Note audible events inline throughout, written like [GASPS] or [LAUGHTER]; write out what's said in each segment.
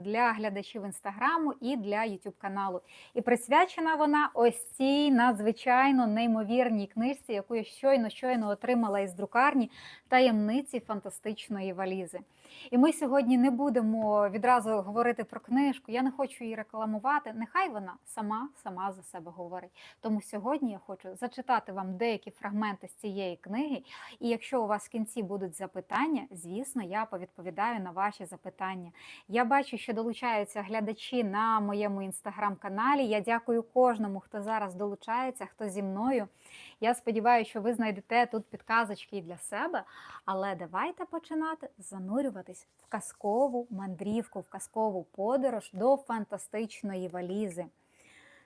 для глядачів інстаграму і для Ютуб каналу. І присвячена вона ось цій надзвичайно неймовірній книжці, яку я щойно щойно отримала із друкарні таємниці фантастичної валізи. І ми сьогодні не будемо відразу говорити про книжку. Я не хочу її рекламувати. Нехай вона сама сама за себе говорить. Тому сьогодні я хочу зачитати вам деякі фрагменти з цієї книги. І якщо у вас в кінці будуть запитання, звісно, я повідповідаю на ваші запитання. Я бачу, що долучаються глядачі на моєму інстаграм-каналі. Я дякую кожному, хто зараз долучається, хто зі мною. Я сподіваюся, що ви знайдете тут підказочки і для себе. Але давайте починати занурюватись в казкову мандрівку, в казкову подорож до фантастичної валізи.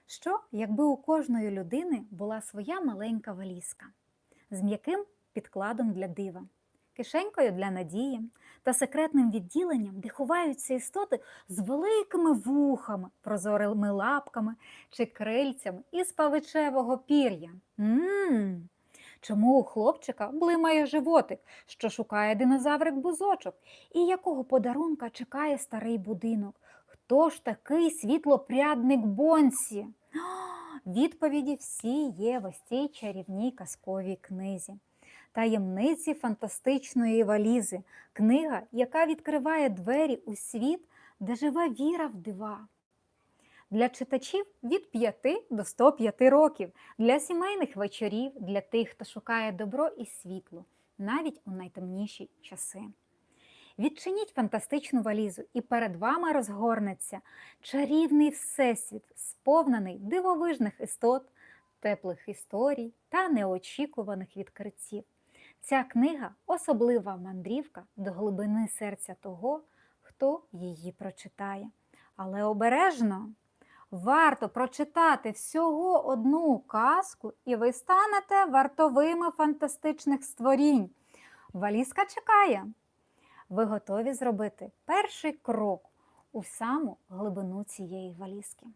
Що, якби у кожної людини була своя маленька валізка з м'яким підкладом для дива, кишенькою для надії та секретним відділенням, де ховаються істоти з великими вухами, прозорими лапками чи крильцями із павичевого пір'я. М-м-м! Чому у хлопчика блимає животик, що шукає динозаврик бузочок, і якого подарунка чекає старий будинок? Хто ж такий світлопрядник Бонсі? [GASPS] Відповіді всі є в ось цій чарівній казковій книзі. Таємниці фантастичної валізи, книга, яка відкриває двері у світ, де живе віра в дива. Для читачів від 5 до 105 років, для сімейних вечорів, для тих, хто шукає добро і світло, навіть у найтемніші часи. Відчиніть фантастичну валізу, і перед вами розгорнеться чарівний всесвіт, сповнений дивовижних істот, теплих історій та неочікуваних відкриттів. Ця книга особлива мандрівка до глибини серця того, хто її прочитає. Але обережно варто прочитати всього одну казку, і ви станете вартовими фантастичних створінь. Валізка чекає. Ви готові зробити перший крок у саму глибину цієї валізки.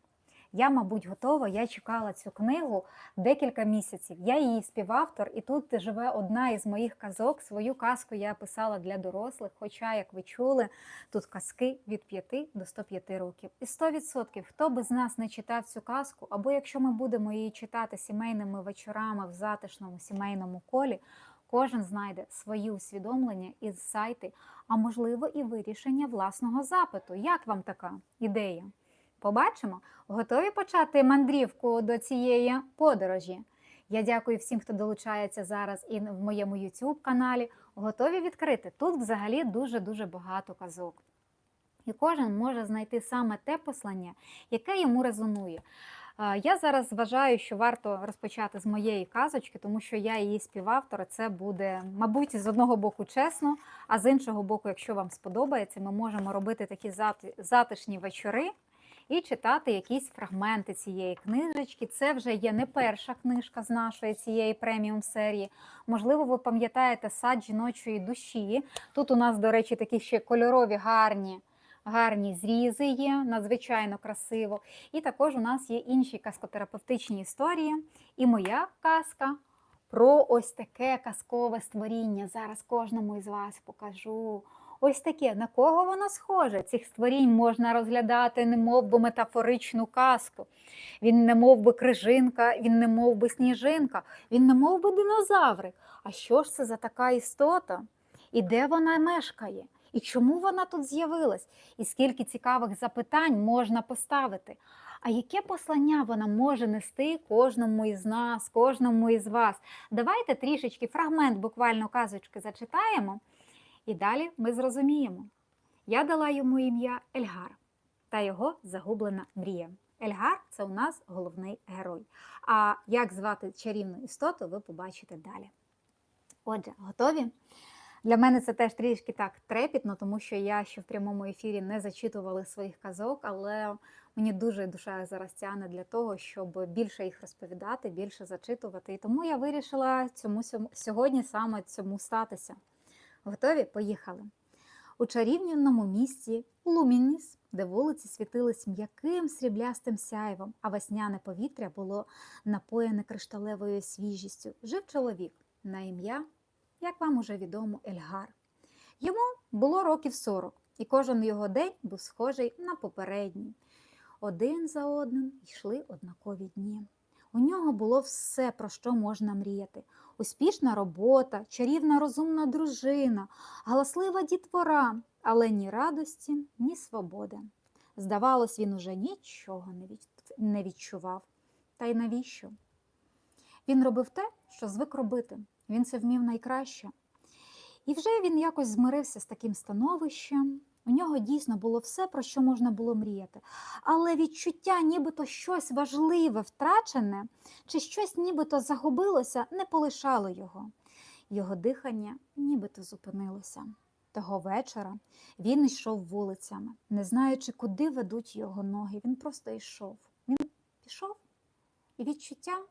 Я, мабуть, готова. Я чекала цю книгу декілька місяців. Я її співавтор, і тут живе одна із моїх казок. Свою казку я писала для дорослих. Хоча, як ви чули, тут казки від 5 до 105 років. І 100% хто би з нас не читав цю казку, або якщо ми будемо її читати сімейними вечорами в затишному сімейному колі, кожен знайде свої усвідомлення із сайти, а можливо і вирішення власного запиту. Як вам така ідея? Побачимо, готові почати мандрівку до цієї подорожі. Я дякую всім, хто долучається зараз і в моєму YouTube каналі. Готові відкрити. Тут взагалі дуже-дуже багато казок. І кожен може знайти саме те послання, яке йому резонує. Я зараз вважаю, що варто розпочати з моєї казочки, тому що я її співавтор. Це буде, мабуть, з одного боку чесно, а з іншого боку, якщо вам сподобається, ми можемо робити такі затишні вечори і читати якісь фрагменти цієї книжечки. Це вже є не перша книжка з нашої цієї преміум серії. Можливо, ви пам'ятаєте сад жіночої душі. Тут у нас, до речі, такі ще кольорові гарні. Гарні зрізи є, надзвичайно красиво. І також у нас є інші казкотерапевтичні історії. І моя казка про ось таке казкове створіння. Зараз кожному із вас покажу. Ось таке, на кого воно схоже? Цих створінь можна розглядати, не мов би метафоричну казку. Він не мов би крижинка, він не мов би сніжинка, він не мов би динозаврик. А що ж це за така істота? І де вона мешкає? І чому вона тут з'явилась? І скільки цікавих запитань можна поставити? А яке послання вона може нести кожному із нас, кожному із вас? Давайте трішечки фрагмент буквально казочки зачитаємо. І далі ми зрозуміємо. Я дала йому ім'я Ельгар та його загублена мрія. Ельгар це у нас головний герой. А як звати чарівну істоту, ви побачите далі. Отже, готові? Для мене це теж трішки так трепітно, тому що я ще в прямому ефірі не зачитувала своїх казок, але мені дуже душа зараз тягне для того, щоб більше їх розповідати, більше зачитувати. І тому я вирішила цьому сьогодні саме цьому статися. Готові? Поїхали. У чарівняному місті Лумініс, де вулиці світились м'яким сріблястим сяйвом, а весняне повітря було напоєне кришталевою свіжістю, жив чоловік на ім'я, як вам уже відомо, Ельгар. Йому було років 40, і кожен його день був схожий на попередній. Один за одним йшли однакові дні. У нього було все, про що можна мріяти: успішна робота, чарівна розумна дружина, галаслива дітвора, але ні радості, ні свободи. Здавалось, він уже нічого не від- відчував. Та й навіщо? Він робив те, що звик робити. Він це вмів найкраще. І вже він якось змирився з таким становищем. У нього дійсно було все, про що можна було мріяти. Але відчуття, нібито щось важливе втрачене, чи щось нібито загубилося, не полишало його. Його дихання нібито зупинилося. Того вечора він йшов вулицями, не знаючи, куди ведуть його ноги. Він просто йшов. Він пішов, і відчуття,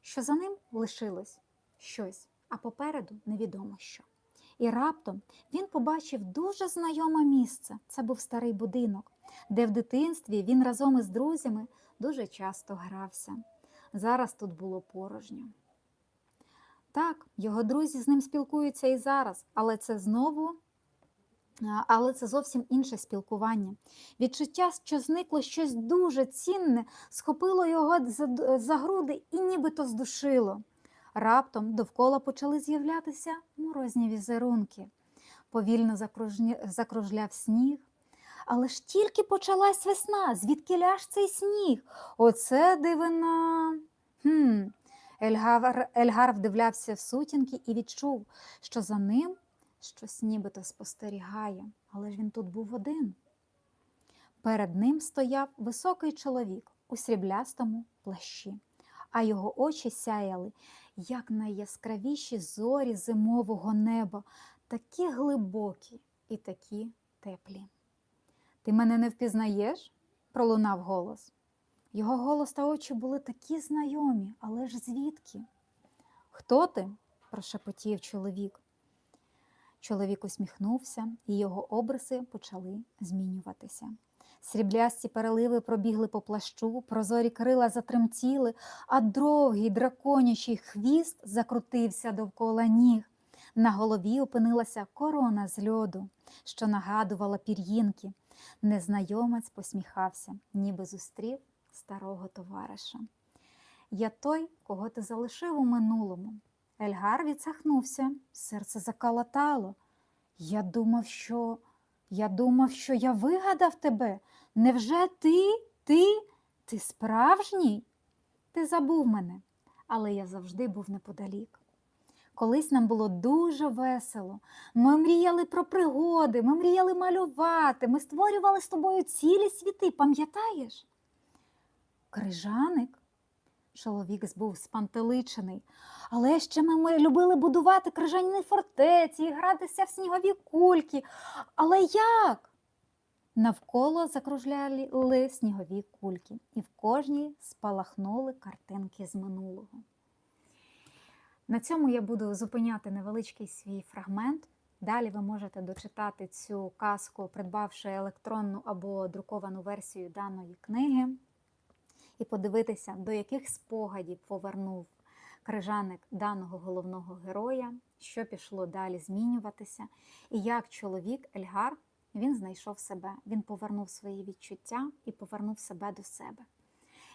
що за ним лишилось щось, а попереду невідомо що. І раптом він побачив дуже знайоме місце. Це був старий будинок, де в дитинстві він разом із друзями дуже часто грався. Зараз тут було порожньо. Так, його друзі з ним спілкуються і зараз, але це знову. Але це зовсім інше спілкування. Відчуття, що зникло щось дуже цінне, схопило його за груди і нібито здушило. Раптом довкола почали з'являтися морозні візерунки. Повільно закружляв сніг. Але ж тільки почалась весна, звідки ляж цей сніг? Оце дивина. Хм. Ельгар, Ельгар вдивлявся в сутінки і відчув, що за ним щось нібито спостерігає, але ж він тут був один. Перед ним стояв високий чоловік у сріблястому плащі, а його очі сяяли, як найяскравіші зорі зимового неба, такі глибокі і такі теплі. Ти мене не впізнаєш? пролунав голос. Його голос та очі були такі знайомі, але ж звідки? Хто ти? прошепотів чоловік. Чоловік усміхнувся, і його обриси почали змінюватися. Сріблясті переливи пробігли по плащу, прозорі крила затремтіли, а довгий драконячий хвіст закрутився довкола ніг. На голові опинилася корона з льоду, що нагадувала пір'їнки. Незнайомець посміхався, ніби зустрів старого товариша. Я той, кого ти залишив у минулому. Ельгар відсахнувся, серце закалатало. Я думав, що я думав, що я вигадав тебе. Невже ти, ти, ти справжній? Ти забув мене, але я завжди був неподалік. Колись нам було дуже весело. Ми мріяли про пригоди, ми мріяли малювати, ми створювали з тобою цілі світи, пам'ятаєш? Крижаник? Чоловік був спантеличений. Але ще ми, ми любили будувати крижані фортеці і гратися в снігові кульки. Але як? Навколо закружляли снігові кульки, і в кожній спалахнули картинки з минулого. На цьому я буду зупиняти невеличкий свій фрагмент. Далі ви можете дочитати цю казку, придбавши електронну або друковану версію даної книги, і подивитися, до яких спогадів повернув крижаник даного головного героя, що пішло далі змінюватися, і як чоловік Ельгар він знайшов себе, він повернув свої відчуття і повернув себе до себе.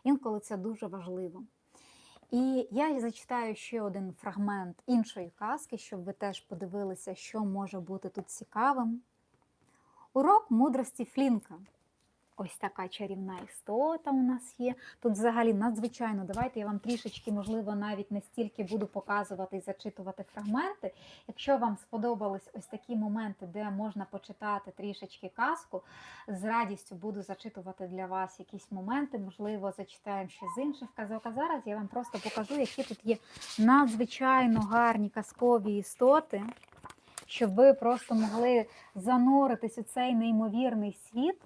Інколи це дуже важливо. І я зачитаю ще один фрагмент іншої казки, щоб ви теж подивилися, що може бути тут цікавим. Урок мудрості Флінка. Ось така чарівна істота у нас є. Тут взагалі надзвичайно. Давайте я вам трішечки, можливо, навіть не стільки буду показувати і зачитувати фрагменти. Якщо вам сподобались ось такі моменти, де можна почитати трішечки казку, з радістю буду зачитувати для вас якісь моменти, можливо, зачитаємо ще з інших казок. А зараз я вам просто покажу, які тут є надзвичайно гарні казкові істоти, щоб ви просто могли зануритись у цей неймовірний світ.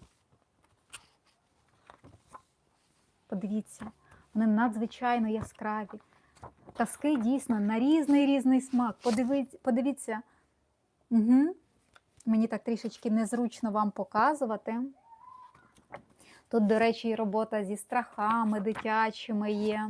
Подивіться, вони надзвичайно яскраві. Казки дійсно на різний різний смак. Подивіться, подивіться. Угу. Мені так трішечки незручно вам показувати. Тут, до речі, і робота зі страхами дитячими є,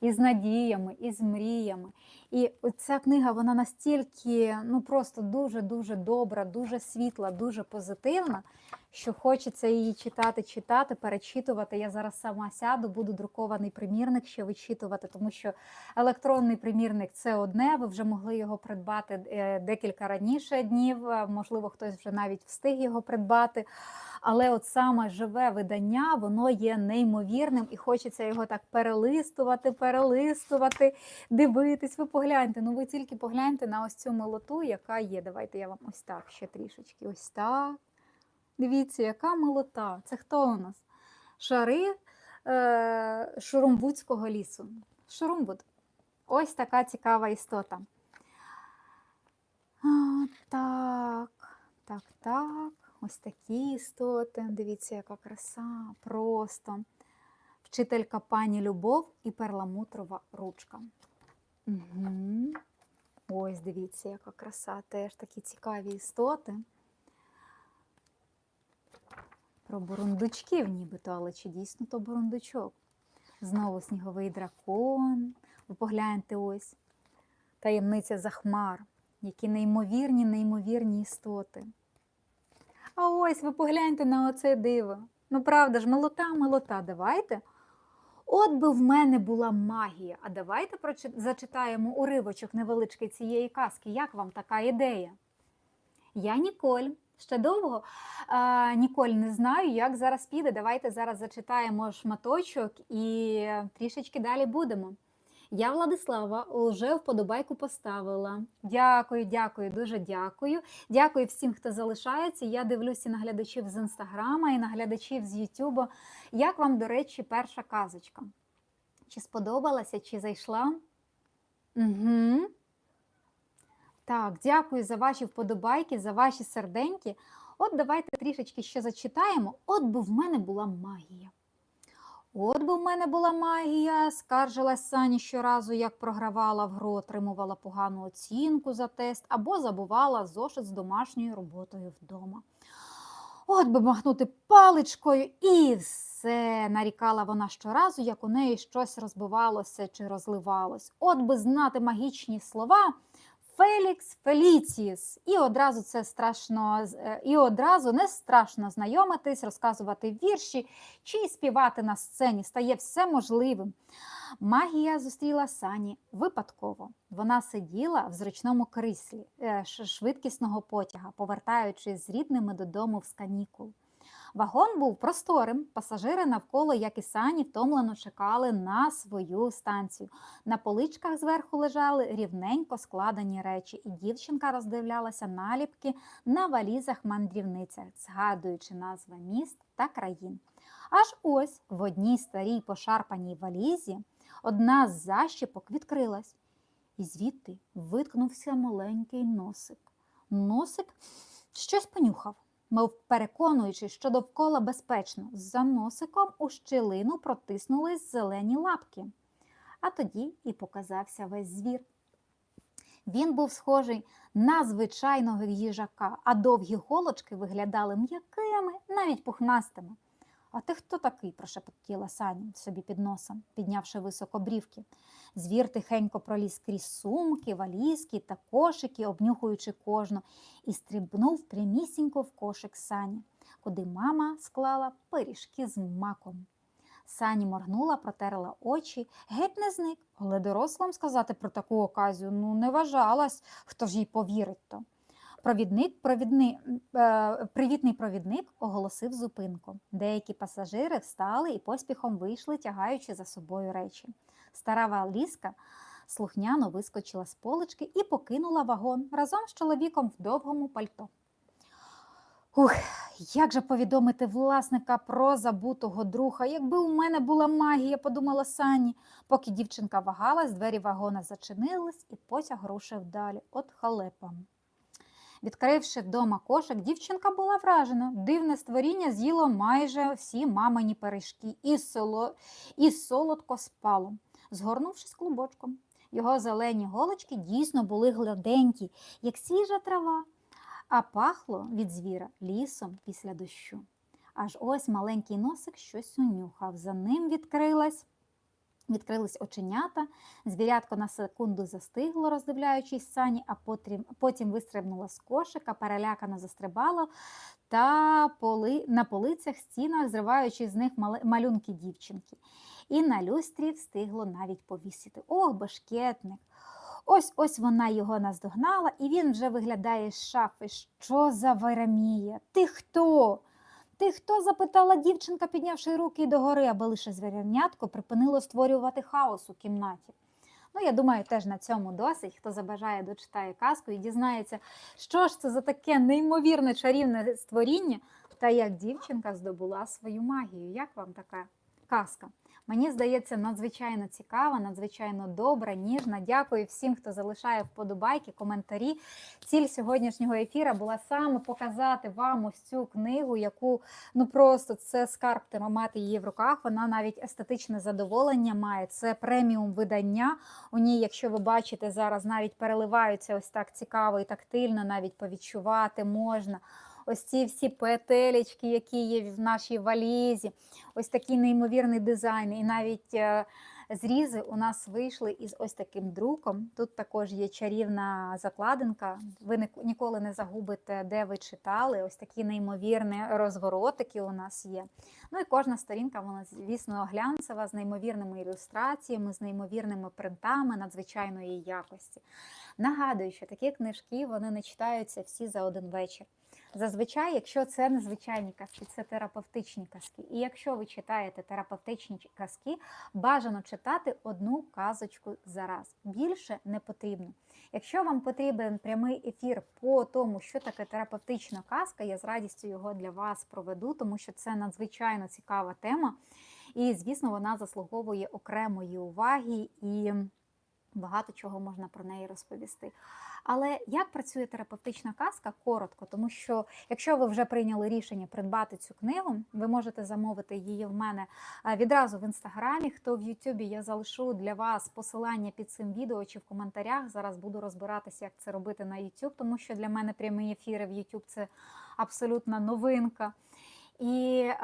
і з надіями, і з мріями. І ця книга вона настільки ну просто дуже-дуже добра, дуже світла, дуже позитивна, що хочеться її читати, читати, перечитувати. Я зараз сама сяду, буду друкований примірник ще вичитувати, тому що електронний примірник це одне. Ви вже могли його придбати е, декілька раніше днів. Можливо, хтось вже навіть встиг його придбати. Але от саме живе видання, воно є неймовірним, і хочеться його так перелистувати, перелистувати, дивитись. Ви погляньте. Ну ви тільки погляньте на ось цю милоту, яка є. Давайте я вам ось так ще трішечки. Ось так. Дивіться, яка милота. Це хто у нас? Шари е, Шурумбудського лісу. Шурумбуд. Ось така цікава істота. А, так, так, так. Ось такі істоти. Дивіться, яка краса. Просто. Вчителька пані Любов і перламутрова ручка. Угу. Ось дивіться, яка краса. Теж такі цікаві істоти. Про бурундучків нібито, але чи дійсно то бурундучок? Знову сніговий дракон. Ви погляньте ось. Таємниця захмар. Які неймовірні, неймовірні істоти. А ось ви погляньте на оце диво. Ну, правда ж, милота, милота, давайте. От би в мене була магія. А давайте зачитаємо уривочок невеличкий цієї казки. Як вам така ідея? Я Ніколь. Ще довго. А, Ніколь не знаю, як зараз піде. Давайте зараз зачитаємо шматочок і трішечки далі будемо. Я Владислава вже вподобайку поставила. Дякую, дякую, дуже дякую. Дякую всім, хто залишається. Я дивлюся на глядачів з інстаграма і на глядачів з Ютуба. Як вам, до речі, перша казочка? Чи сподобалася, чи зайшла? Угу. Так, дякую за ваші вподобайки, за ваші серденьки. От давайте трішечки ще зачитаємо. От би в мене була магія. От би в мене була магія, скаржилась Сані щоразу, як програвала в гру, отримувала погану оцінку за тест або забувала зошит з домашньою роботою вдома. От би махнути паличкою і все, нарікала вона щоразу, як у неї щось розбивалося чи розливалось. От би знати магічні слова. Фелікс Феліціс. І одразу це страшно, е, і одразу не страшно знайомитись, розказувати вірші чи співати на сцені. Стає все можливим. Магія зустріла Сані випадково. Вона сиділа в зручному кріслі е, швидкісного потяга, повертаючись з рідними додому з канікул. Вагон був просторим, пасажири навколо, як і Сані, втомлено чекали на свою станцію. На поличках зверху лежали рівненько складені речі, і дівчинка роздивлялася наліпки на валізах мандрівниця, згадуючи назви міст та країн. Аж ось в одній старій пошарпаній валізі одна з защіпок відкрилась, і звідти виткнувся маленький носик. Носик щось понюхав, мов переконуючи, що довкола безпечно. За носиком у щілину протиснулись зелені лапки. А тоді і показався весь звір. Він був схожий на звичайного їжака, а довгі голочки виглядали м'якими, навіть пухнастими. А ти хто такий? прошепотіла Саня собі під носом, піднявши високо брівки. Звір тихенько проліз крізь сумки, валізки та кошики, обнюхуючи кожну, і стрибнув прямісінько в кошик Сані, куди мама склала пиріжки з маком. Сані моргнула, протерла очі, геть не зник, але дорослим сказати про таку оказію ну не вважалась, хто ж їй повірить то. Провідник, провідний, е, привітний провідник оголосив зупинку. Деякі пасажири встали і поспіхом вийшли, тягаючи за собою речі. Стара валізка слухняно вискочила з полички і покинула вагон разом з чоловіком в довгому пальто. Ух, як же повідомити власника про забутого друга? Якби у мене була магія, подумала Сані. Поки дівчинка вагалась, двері вагона зачинились, і потяг рушив далі. От халепа. Відкривши вдома кошик, дівчинка була вражена. Дивне створіння з'їло майже всі мамині пиріжки і, соло... і солодко спало, згорнувшись клубочком. Його зелені голочки дійсно були гладенькі, як свіжа трава, а пахло від звіра лісом після дощу. Аж ось маленький носик щось унюхав. За ним відкрилась Відкрились оченята, звірятко на секунду застигло, роздивляючись сані, а потім, потім вистрибнуло з кошика, перелякано застрибало та поли, на полицях, стінах, зриваючи з них малюнки дівчинки. І на люстрі встигло навіть повісити. Ох, бешкетник! Ось ось вона його наздогнала, і він вже виглядає з шафи. Що за Веремія? Ти хто? Ти хто? запитала дівчинка, піднявши руки догори, аби лише звірянятко припинило створювати хаос у кімнаті. Ну, я думаю, теж на цьому досить. Хто забажає, дочитає казку і дізнається, що ж це за таке неймовірне чарівне створіння, та як дівчинка здобула свою магію. Як вам така казка? Мені здається, надзвичайно цікава, надзвичайно добра, ніжна. Дякую всім, хто залишає вподобайки, коментарі. Ціль сьогоднішнього ефіра була саме показати вам ось цю книгу, яку ну просто це скарб мати її в руках. Вона навіть естетичне задоволення має. Це преміум видання. У ній, якщо ви бачите, зараз навіть переливаються ось так цікаво і тактильно, навіть повідчувати можна. Ось ці всі петелечки, які є в нашій валізі, ось такий неймовірний дизайн, і навіть е, зрізи у нас вийшли із ось таким друком. Тут також є чарівна закладинка. Ви ніколи не загубите, де ви читали. Ось такі неймовірні розворотики у нас є. Ну і кожна сторінка, вона, звісно, глянцева з неймовірними ілюстраціями, з неймовірними принтами надзвичайної якості. Нагадую, що такі книжки вони не читаються всі за один вечір. Зазвичай, якщо це не звичайні казки, це терапевтичні казки. І якщо ви читаєте терапевтичні казки, бажано читати одну казочку за раз. Більше не потрібно. Якщо вам потрібен прямий ефір по тому, що таке терапевтична казка, я з радістю його для вас проведу, тому що це надзвичайно цікава тема. І, звісно, вона заслуговує окремої уваги і багато чого можна про неї розповісти. Але як працює терапевтична казка? Коротко, тому що якщо ви вже прийняли рішення придбати цю книгу, ви можете замовити її в мене відразу в інстаграмі. Хто в Ютубі я залишу для вас посилання під цим відео чи в коментарях. Зараз буду розбиратися, як це робити на YouTube, тому що для мене прямі ефіри в YouTube це абсолютна новинка. І е,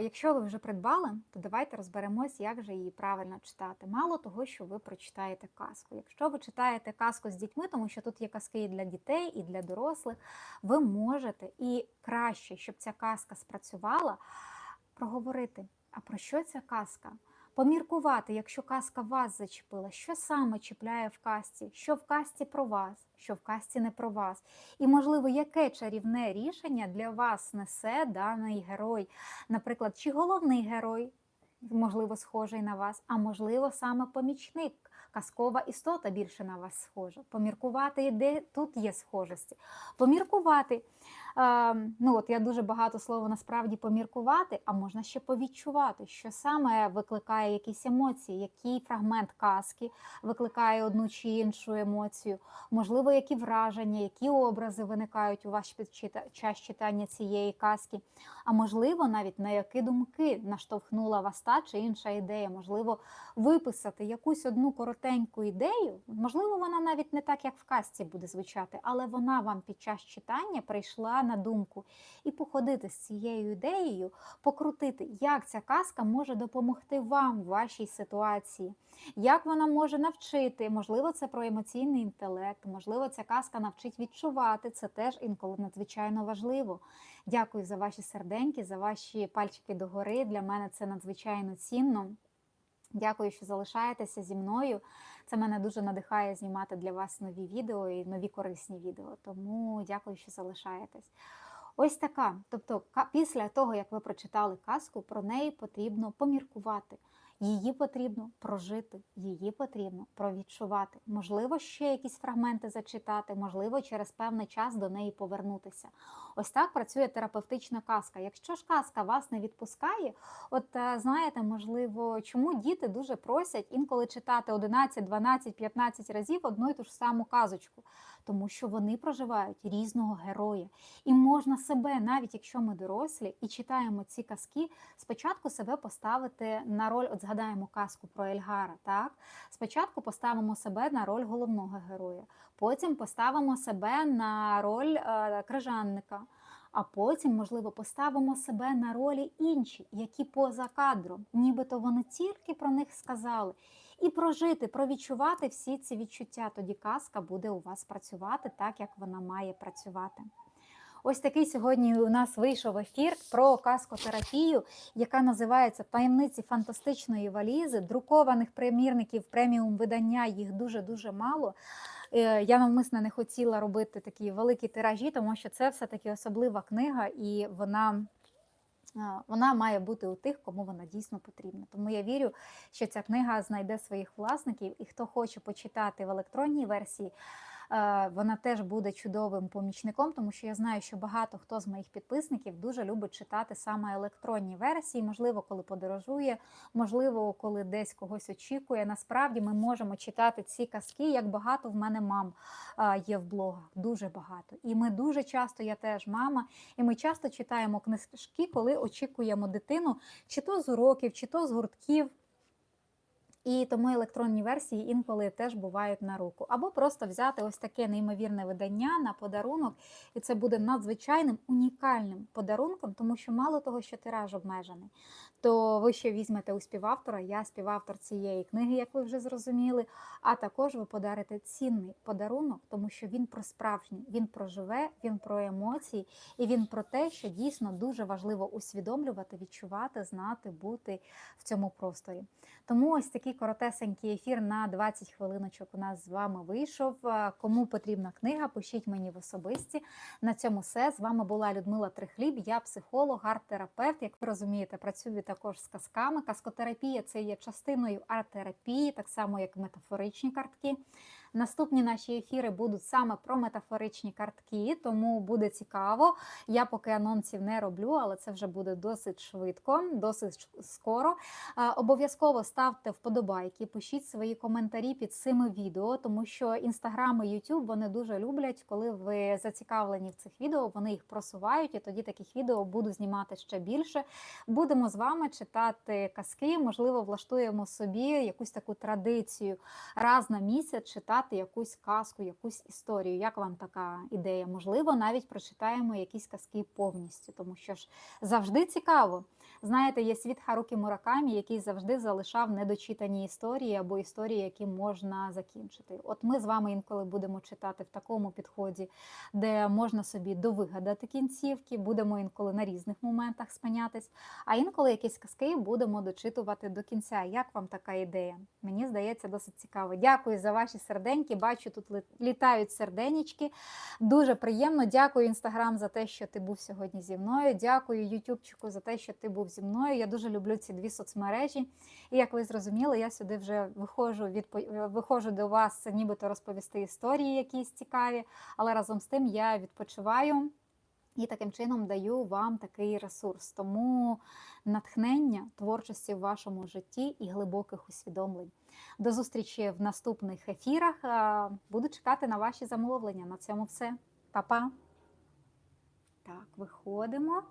якщо ви вже придбали, то давайте розберемось, як же її правильно читати. Мало того, що ви прочитаєте казку. Якщо ви читаєте казку з дітьми, тому що тут є казки і для дітей, і для дорослих, ви можете і краще, щоб ця казка спрацювала, проговорити. А про що ця казка? Поміркувати, якщо казка вас зачепила, що саме чіпляє в казці, що в казці про вас, що в казці не про вас. І, можливо, яке чарівне рішення для вас несе даний герой. Наприклад, чи головний герой, можливо, схожий на вас, а можливо, саме помічник. Казкова істота більше на вас схожа. Поміркувати, де тут є схожості. Поміркувати. Е, ну от я дуже багато слова насправді поміркувати, а можна ще повідчувати, що саме викликає якісь емоції, який фрагмент казки викликає одну чи іншу емоцію, можливо, які враження, які образи виникають у вас під час читання цієї казки, а можливо, навіть на які думки наштовхнула вас та чи інша ідея, можливо, виписати якусь одну коротеньку ідею, можливо, вона навіть не так, як в казці буде звучати, але вона вам під час читання прийшла на думку. І походити з цією ідеєю, покрутити, як ця казка може допомогти вам в вашій ситуації, як вона може навчити. Можливо, це про емоційний інтелект, можливо, ця казка навчить відчувати. Це теж інколи надзвичайно важливо. Дякую за ваші серденьки, за ваші пальчики догори. Для мене це надзвичайно цінно. Дякую, що залишаєтеся зі мною. Це мене дуже надихає знімати для вас нові відео і нові корисні відео. Тому дякую, що залишаєтесь. Ось така. Тобто, після того, як ви прочитали казку, про неї потрібно поміркувати. Її потрібно прожити, її потрібно провідчувати. Можливо, ще якісь фрагменти зачитати, можливо, через певний час до неї повернутися. Ось так працює терапевтична казка. Якщо ж казка вас не відпускає, от е, знаєте, можливо, чому діти дуже просять інколи читати 11, 12, 15 разів одну і ту ж саму казочку, тому що вони проживають різного героя. І можна себе, навіть якщо ми дорослі і читаємо ці казки, спочатку себе поставити на роль, от згадаємо казку про Ельгара. Так, спочатку поставимо себе на роль головного героя, потім поставимо себе на роль е, крижанника. А потім, можливо, поставимо себе на ролі інші, які поза кадром, нібито вони тільки про них сказали. І прожити, провідчувати всі ці відчуття. Тоді казка буде у вас працювати так, як вона має працювати. Ось такий сьогодні у нас вийшов ефір про казкотерапію, яка називається Таємниці фантастичної валізи. Друкованих примірників преміум видання їх дуже-дуже мало. Е, Я навмисно не хотіла робити такі великі тиражі, тому що це все-таки особлива книга, і вона. Вона має бути у тих, кому вона дійсно потрібна. Тому я вірю, що ця книга знайде своїх власників, і хто хоче почитати в електронній версії, е, вона теж буде чудовим помічником, тому що я знаю, що багато хто з моїх підписників дуже любить читати саме електронні версії, можливо, коли подорожує, можливо, коли десь когось очікує. Насправді ми можемо читати ці казки, як багато в мене мам є в блогах, дуже багато. І ми дуже часто, я теж мама, і ми часто читаємо книжки, коли очікуємо дитину, чи то з уроків, чи то з гуртків. І тому електронні версії інколи теж бувають на руку. Або просто взяти ось таке неймовірне видання на подарунок, і це буде надзвичайним унікальним подарунком, тому що мало того, що тираж обмежений, то ви ще візьмете у співавтора. Я співавтор цієї книги, як ви вже зрозуміли. А також ви подарите цінний подарунок, тому що він про справжнє, він про живе, він про емоції, і він про те, що дійсно дуже важливо усвідомлювати, відчувати, знати, бути в цьому просторі. Тому ось такий коротесенький ефір на 20 хвилиночок у нас з вами вийшов. Кому потрібна книга, пишіть мені в особисті. На цьому все. З вами була Людмила Трихліб, я психолог, арт-терапевт. Як ви розумієте, працюю також з казками. Казкотерапія це є частиною арт-терапії, так само як метафоричні картки. Наступні наші ефіри будуть саме про метафоричні картки, тому буде цікаво. Я поки анонсів не роблю, але це вже буде досить швидко, досить скоро. Е, Обов'язково ставте вподобайки, пишіть свої коментарі під цими відео, тому що інстаграм і Ютуб вони дуже люблять, коли ви зацікавлені в цих відео, вони їх просувають, і тоді таких відео буду знімати ще більше. Будемо з вами читати казки, можливо, влаштуємо собі якусь таку традицію раз на місяць читати якусь казку, якусь історію. Як вам така ідея? Можливо, навіть прочитаємо якісь казки повністю, тому що ж завжди цікаво. Знаєте, є світ Харукі Муракамі, який завжди залишав недочитані історії або історії, які можна закінчити. От ми з вами інколи будемо читати в такому підході, де можна собі довигадати кінцівки, будемо інколи на різних моментах спинятись, а інколи якісь казки будемо дочитувати до кінця. Як вам така ідея? Мені здається, досить цікаво. Дякую за ваші серденьки. Бачу, тут літають серденічки. Дуже приємно. Дякую, інстаграм, за те, що ти був сьогодні зі мною. Дякую, Ютубчику, за те, що ти був зі мною. Я дуже люблю ці дві соцмережі. І як ви зрозуміли, я сюди вже виходжу від виходжу до вас, нібито розповісти історії якісь цікаві, але разом з тим я відпочиваю. І таким чином даю вам такий ресурс. Тому натхнення творчості в вашому житті і глибоких усвідомлень. До зустрічі в наступних ефірах. Буду чекати на ваші замовлення. На цьому все. Па-па. Так, виходимо.